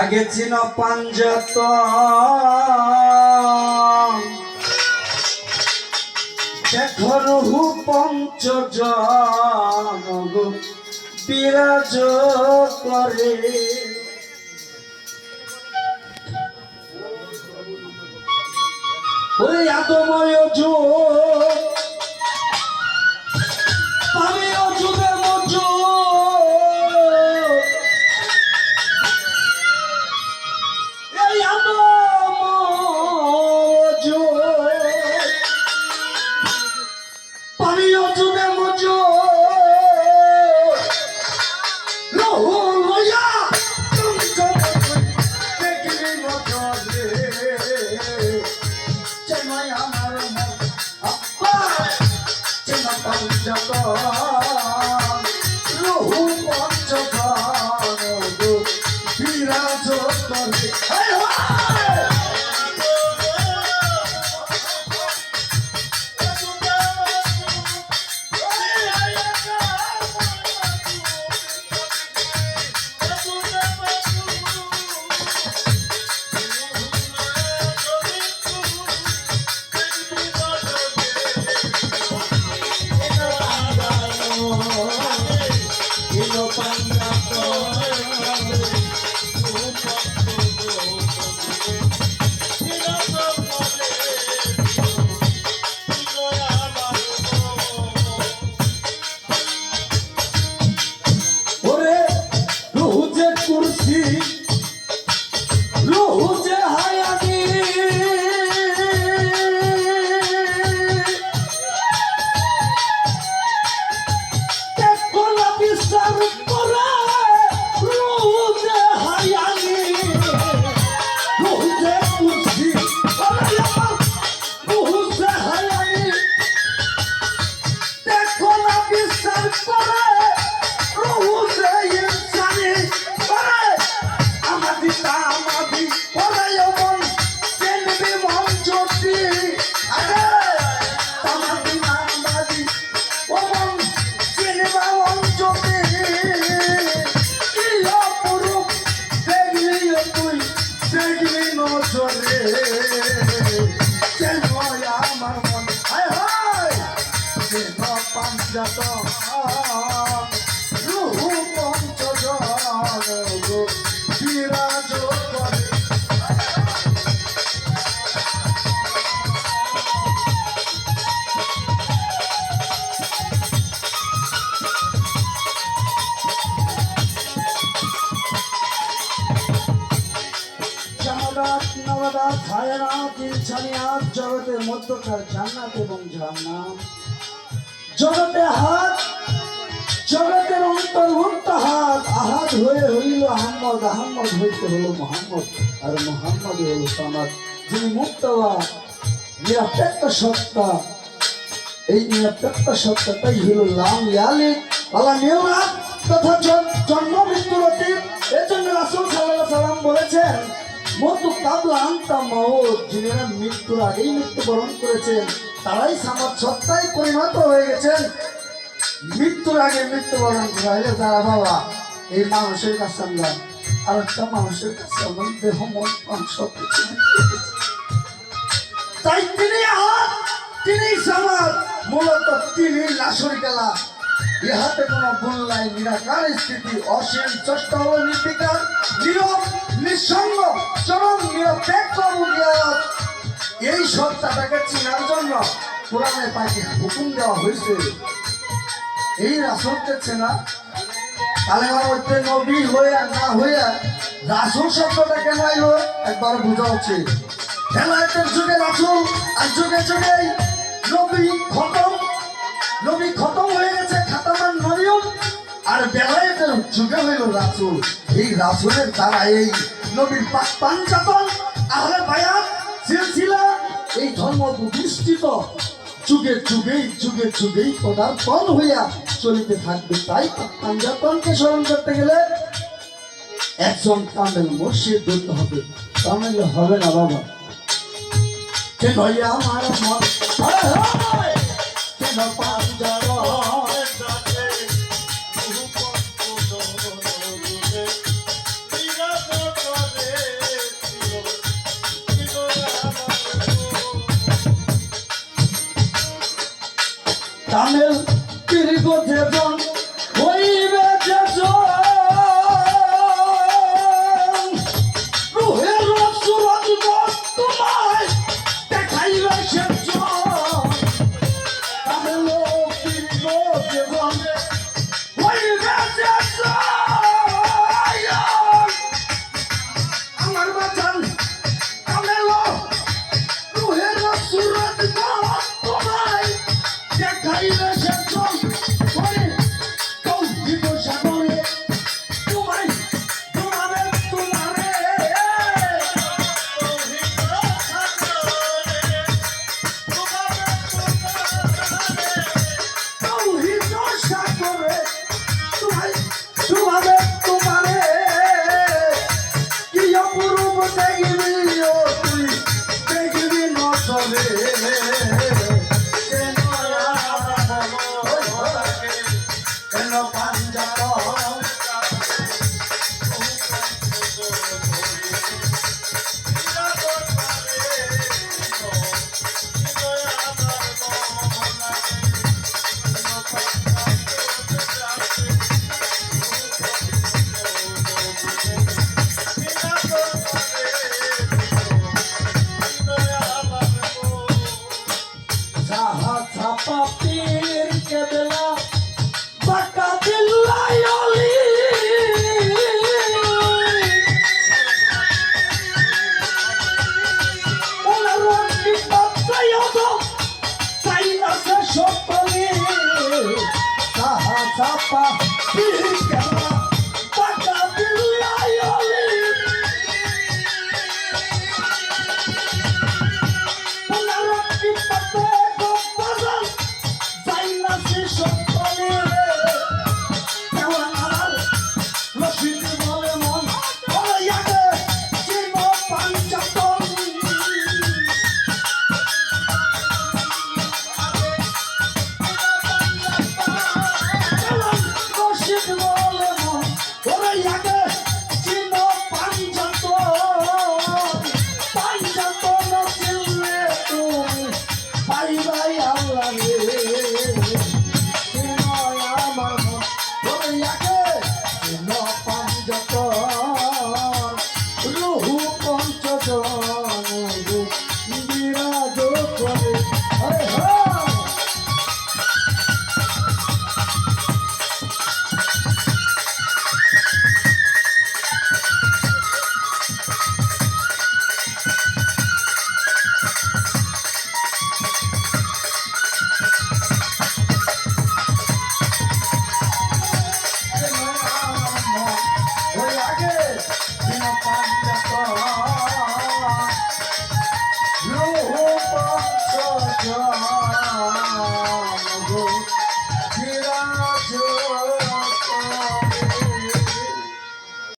আগে ছিল পাঞ্জাত। দেখো রহু পঞ্চজন গো বিরাজ করে। ওরে আদময় যোগ বিরাজ করে। পাঞ্জাত রুহু পঞ্চজন বিরাজ করে ছায়ানাত ইনসানিয়াত জগতের মধ্যকার জান্নাত এবং জান্নাত জগতে হাত জগতের অন্তর্ভুক্ত হাত আহাত হয়ে হইল আহম্মদ আহম্মদ হইতে হলো মোহাম্মদ। আর মোহাম্মদ হলো সামাদ যিনি মুক্তবা নিরপেক্ষ সত্তা, এই নিরপেক্ষ সত্তাটাই হলো লাম ইয়ালি আল্লাহ নিয়মাত তথা জন- জন্ম, মৃত্যুর অতীত। এজন্য রাসূল সাল্লাল্লাহু আলাইহি সাল্লাম বলেছেন মতু কাবলা আনতা মাউত যিনারা মৃত্যুর আগেই মৃত্যুবরণ করেছেন, তারাই সামাদ সত্তায় পরিণত হয়ে গেছেন। মৃত্যুর আগে মৃত্যুবরণ করা যারা বাবা, এই মানুষের কাছে আমরা আর একটা মানুষের কাছে আমার দেহ, মন কিছু তাই তিনি হাত তিনি সমাজ মূলত তিনি লাশর গেলা ইহাতে কোনো ভুল নাই, নিরাকার স্থিতি, অসীম চেষ্টা ও নির্বিকার, নীরব, নিঃসঙ্গ, চরম, নিরপেক্ষ এই সত্তাটাকে চেনার জন্য কোরআনে পাকে হুকুম দেওয়া হয়েছে। এই রাসুলকে চেনা কালেমার মধ্যে নবী হয়ে না হয়ে রাসুল শব্দটা কেন আইলো? একবার বোঝা উচিত হেলায়তের যুগে রাসুল, আর যুগে যুগেই নবী খতম নবী খতম হয়ে গেছে। আর বেলায়েতের যুগে হইল রাসুল। এই রাসুলের দ্বারা এই নবীর পাঞ্চাতন আহলে বায়াত সিলসিলা, এই ধর্ম প্রতিষ্ঠিত যুগে যুগেই যুগে যুগেই পদার্পণ হইয়া চলিতে থাকবে। তাই পাঞ্জাতনকে স্মরণ করতে গেলে একজন কামেল মুর্শিদ ধরতে হবে তাহলে হবে না বাবা। কেন আমার মন? হায় কেন পাঞ্জাতন তামিল পিরিগো দেবা রে পাপির কেবেলা বাকা দিল্লাই অলি। ওরা রক্তি পাত্রাই অত চাই আছে সকলে। সাহা চাপা